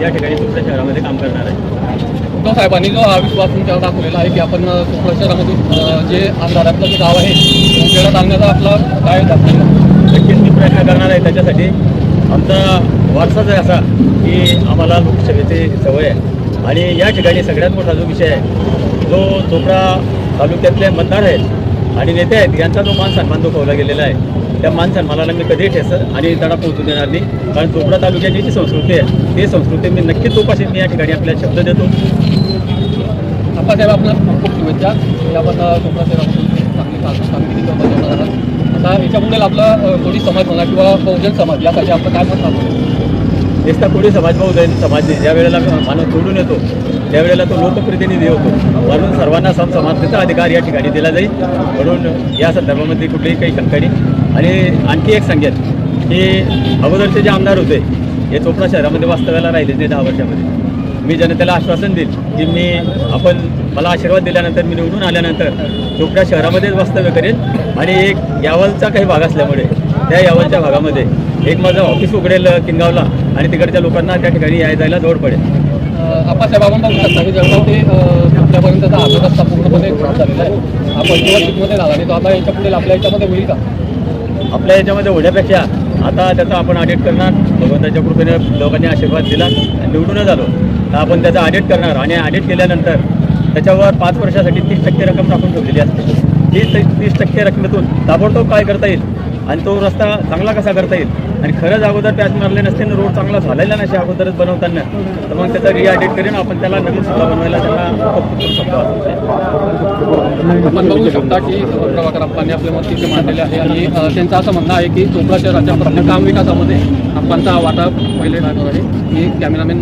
या ठिकाणी चोपडा शहरामध्ये काम करणार आहे. उद्धव साहेबांनी जो हा विश्वास तुमच्यावर दाखवलेला आहे की आपण कोकण शहरामधून अ, जे अंधारातलं जे गाव आहे ते उजेडात आणण्याचा आपला काय नक्कीच मी प्रयत्न करणार आहे त्याच्यासाठी. आमचा वारसाच आहे असा की आम्हाला लोकसभेची सवय आहे. आणि या ठिकाणी सगळ्यात मोठा जो विषय आहे जो चोपडा तालुक्यातले मतदार आहेत आणि नेते आहेत यांचा जो मान सन्मान दुखवला गेलेला आहे. त्या मान सन्मानाला मी कधीही ठेस आणि तडा पोहोचू देणार नाही. कारण चोपडा तालुक्याची जी संस्कृती आहे ती संस्कृती मी नक्कीच जोपासेन. मी या ठिकाणी आपल्याला शब्द देतो. आप्पासाहेब आपल्याला खूप खूप शुभेच्छा. आपण कोकण शहरामधून चांगली काम- कामगिरी करत बजावणार आहात आता याच्यामुळे आपला कोळी समाज म्हणा किंवा बहुजन समाज यासाठी आपलं काय सांगू नुसता कोळी समाज बहुजन समाज ज्या वेळेला माणूस सोडून येतो त्यावेळेला तो लोकप्रतिनिधी होतो. म्हणून सर्वांना सम समानतेचा अधिकार या ठिकाणी दिला जाईल. म्हणून या संदर्भामध्ये कुठलीही काही नाही आणि आणखी एक सांगेल की अगोदरचे जे आमदार होते हे चोपडा शहरामध्ये वास्तव्याला राहिले ते दहा वर्षामध्ये. मी जनतेला आश्वासन देईल की मी आपण मला आशीर्वाद दिल्यानंतर मी निवडून आल्यानंतर चोपड्या शहरामध्येच वास्तव्य करेन. आणि एक यावलचा काही भाग असल्यामुळे त्या यावलच्या भागामध्ये एक माझं ऑफिस उघडेल किनगावला आणि तिकडच्या लोकांना त्या ठिकाणी याय जायला जवळ पडेल आप्पासाहेब की जळगाव ते आपल्यापर्यंतचा रस्ता पूर्णपणे झालेला आहे. आपण जेव्हा शिकमध्ये झाला तो आता याच्यापुढे आपल्या याच्यामध्ये होईल का? आपल्या याच्यामध्ये होण्यापेक्षा आता त्याचा आपण ऑडिट करणार. भगवंताच्या कृपेने लोकांनी आशीर्वाद दिला आणि निवडूनच आलो. तर आपण त्याचा ऑडिट करणार आणि ऑडिट केल्यानंतर त्याच्यावर पाच वर्षासाठी तीस टक्के रक्कम टाकून ठेवलेली असते. तीस तीस टक्के रकमेतून ताबडतोब काय करता येईल आणि तो रस्ता चांगला कसा करता येईल? आणि खरंच अगोदर पॅच मारले नसते ना रोड चांगला झालेला नसे अगोदरच बनवताना. तर मग त्याचा रिऑडिट करेन आपण त्याला नवीन सुद्धा बनवायला त्याला आपण बघू शकता की प्रभाकर अप्पांनी आपले मत तिथे मांडलेले आहे आणि त्यांचं असं म्हणणं आहे की चोपडा शहराच्या प्रत्येक काम विकासामध्ये अप्पांचा वाटा पहिले राहणार आहे. मी कॅमेरामॅन